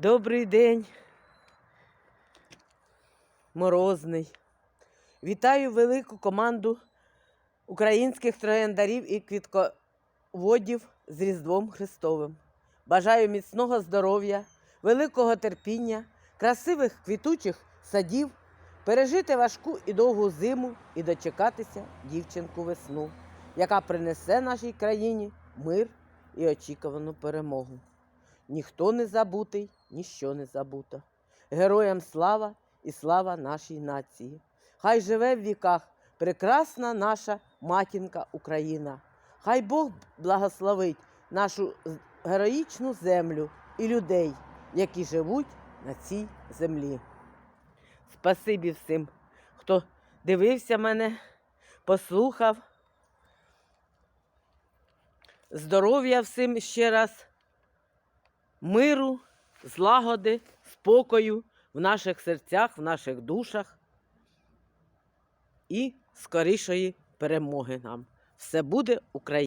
Добрий день. Морозний. Вітаю велику команду українських трояндарів і квітководів з Різдвом Христовим. Бажаю міцного здоров'я, великого терпіння, красивих квітучих садів, пережити важку і довгу зиму і дочекатися дівчинку весну, яка принесе нашій країні мир і очікувану перемогу. Ніхто не забутий, ніщо не забуто. Героям слава і слава нашій нації. Хай живе в віках прекрасна наша матінка Україна. Хай Бог благословить нашу героїчну землю і людей, які живуть на цій землі. Спасибі всім, хто дивився мене, послухав. Здоров'я всім ще раз миру, злагоди, спокою в наших серцях, в наших душах і скорішої перемоги нам. Все буде Україна.